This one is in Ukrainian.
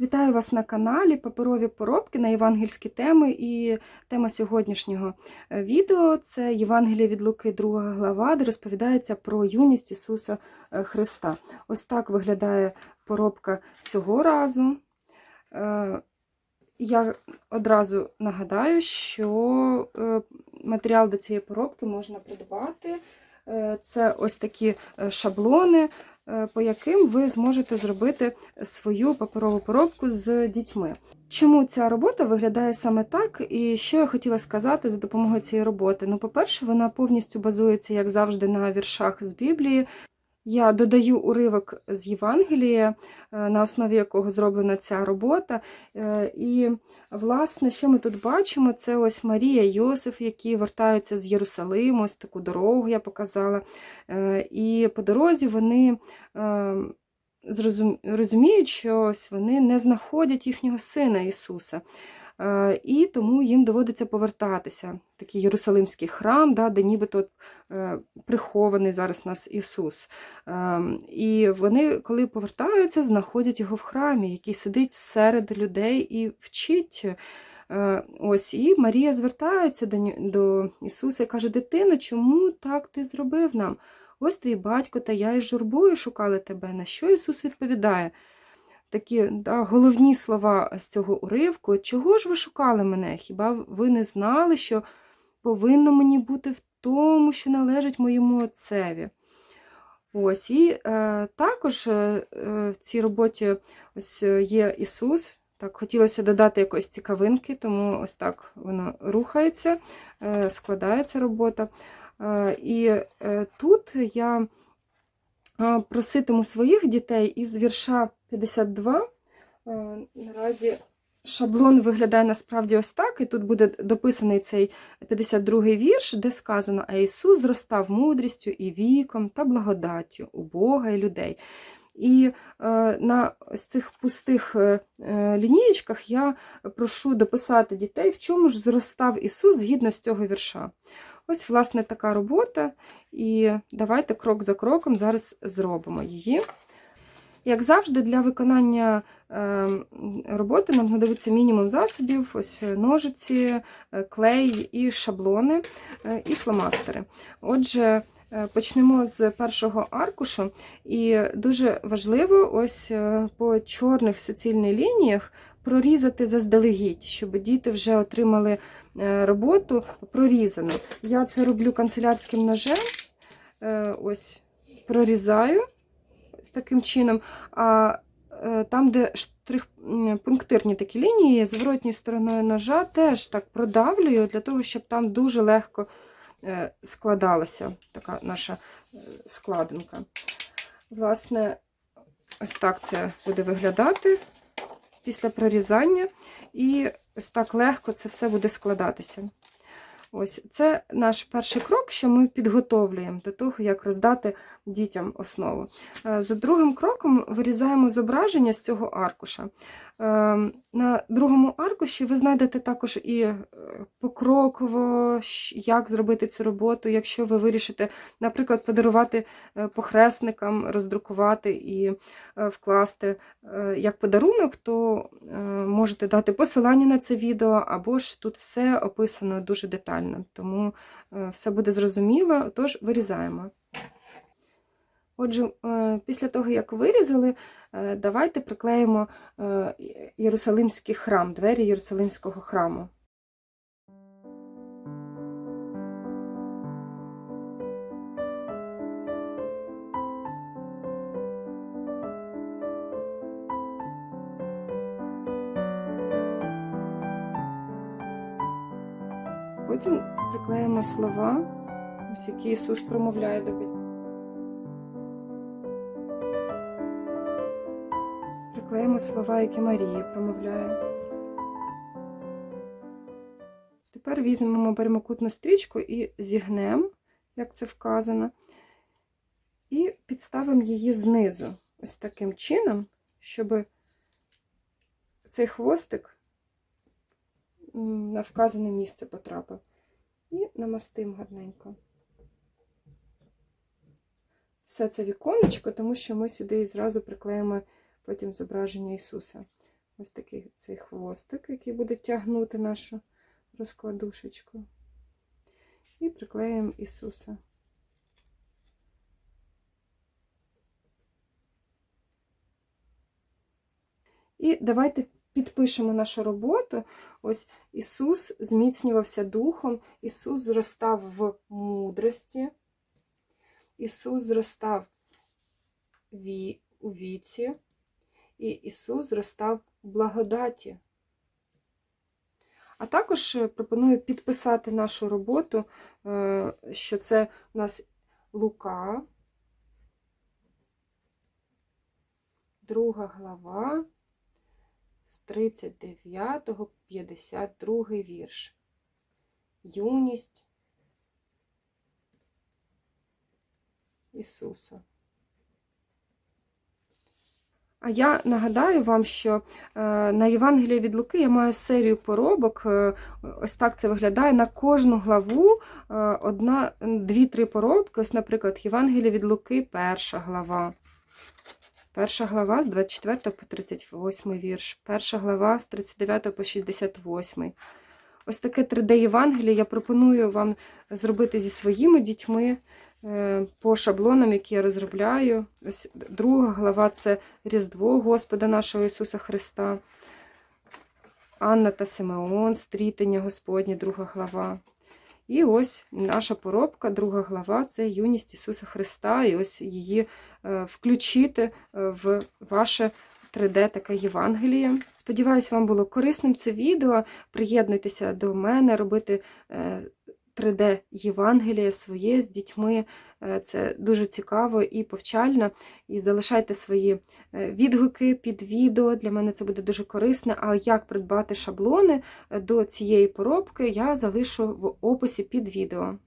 Вітаю вас на каналі Паперові поробки на євангельські теми. І тема сьогоднішнього е, відео це Євангеліє від Луки, 2 глава, де розповідається про юність Ісуса е, Христа. Ось так виглядає поробка цього разу. Е, Я одразу нагадаю, що матеріал до цієї поробки можна придбати. Це ось такі шаблони, по яким ви зможете зробити свою паперову поробку з дітьми. Чому ця робота виглядає саме так, і що я хотіла сказати за допомогою цієї роботи? Ну, по-перше, вона повністю базується, як завжди, на віршах з Біблії. Я додаю уривок з Євангелія, е, на основі якого зроблена ця робота. Е, І, власне, що ми тут бачимо, це ось Марія і Йосиф, які вертаються з Єрусалиму, ось таку дорогу я показала. Е, І по дорозі вони розуміють, що ось вони не знаходять їхнього сина Ісуса. Е, І тому їм доводиться повертатися. Такий Єрусалимський храм, да, де нібито е, прихований зараз нас Ісус. Ем, І вони, коли повертаються, знаходять його в храмі, який сидить серед людей і вчить. Е, Ось, і Марія звертається до, до Ісуса і каже: Дитино, чому так ти зробив нам? Ось твій батько та я із журбою шукали тебе. На що Ісус відповідає? Такі да, головні слова з цього уривку. Чого ж ви шукали мене? Хіба ви не знали, що повинно мені бути в тому, що належить моєму отцеві? Ось, і е, також е, е, в цій роботі ось е, є Ісус. Так, хотілося додати якоїсь цікавинки, тому ось так воно рухається, е, складається робота. Е, І е, тут я проситиму своїх дітей із вірша 52. Е, Наразі шаблон виглядає насправді ось так, і тут буде дописаний цей 52-й вірш, де сказано: А Ісус зростав мудрістю і віком та благодаттю у Бога і людей. І е, на ось цих пустих е, лінієчках я прошу дописати дітей, в чому ж зростав Ісус згідно з цього вірша. Ось, власне, така робота. І давайте крок за кроком зараз зробимо її. Як завжди, для виконання е, роботи нам знадобиться мінімум засобів: ось ножиці, е, клей і шаблони, е, і фломастери. Отже, е, почнемо з першого аркушу. І дуже важливо ось е, по чорних суцільних лініях прорізати заздалегідь, щоб діти вже отримали е, роботу прорізану. Я це роблю канцелярським ножем. Е, Ось прорізаю таким чином. А е, там, де штрих пунктирні такі лінії, зворотньою стороною ножа теж так продавлюю, для того, щоб там дуже легко е, складалася така наша е, складинка. Власне, ось так це буде виглядати після прорізання, і ось так легко це все буде складатися. Ось це наш перший крок, що ми підготовлюємо до того, як роздати дітям основу. Е, За другим кроком вирізаємо зображення з цього аркуша. Е, На другому аркуші ви знайдете також і е, покроково, як зробити цю роботу, якщо ви вирішите, наприклад, подарувати е, похресникам, роздрукувати і е, вкласти як подарунок, то можете дати посилання на це відео, або ж тут все описано дуже детально, тому все буде зрозуміло, тож вирізаємо. Отже, е, після того, як вирізали, е, давайте приклеїмо е, Єрусалимський храм, двері Єрусалимського храму. Потім приклеїмо слова, ось які Ісус промовляє до батьків. Приклеїмо слова, які Марія промовляє. Тепер візьмемо прямокутну стрічку і зігнемо, як це вказано, і підставимо її знизу, ось таким чином, щоб цей хвостик на вказане місце потрапив. І намастимо гарненько. Все це віконечко, тому що ми сюди і зразу приклеїмо потім зображення Ісуса. ось такий цей хвостик, який буде тягнути нашу розкладушечку. І приклеїмо Ісуса. І давайте підпишемо нашу роботу. Ось Ісус зміцнювався духом, Ісус зростав в мудрості, Ісус зростав у віці, і Ісус зростав у благодаті. А також е, пропоную підписати нашу роботу, е, що це у нас Лука, друга глава, з 39 по 52 вірш. Юність Ісуса. А я нагадаю вам, що е, на Євангелії від Луки я маю серію поробок. е, Ось так це виглядає. На кожну главу е, одна, дві-три поробки. Ось, наприклад, Євангелія від Луки, перша глава. Перша глава з 24 по 38 вірш. Перша глава з 39 по 68. Ось таке 3D Євангеліє я пропоную вам зробити зі своїми дітьми по шаблонам, які я розробляю. Ось друга глава це Різдво Господа нашого Ісуса Христа. Анна та Симеон, Стрітення Господнє, друга глава. І ось наша поробка, друга глава це юність Ісуса Христа. І ось її е, включити е, в ваше 3D таке Євангеліє. Сподіваюсь, вам було корисним це відео. Приєднуйтеся до мене, робити е, 3D Євангеліє своє з дітьми. Е, Це дуже цікаво і повчально. І залишайте свої е, відгуки під відео. Для мене це буде дуже корисно. А як придбати шаблони е, до цієї поробки, я залишу в описі під відео.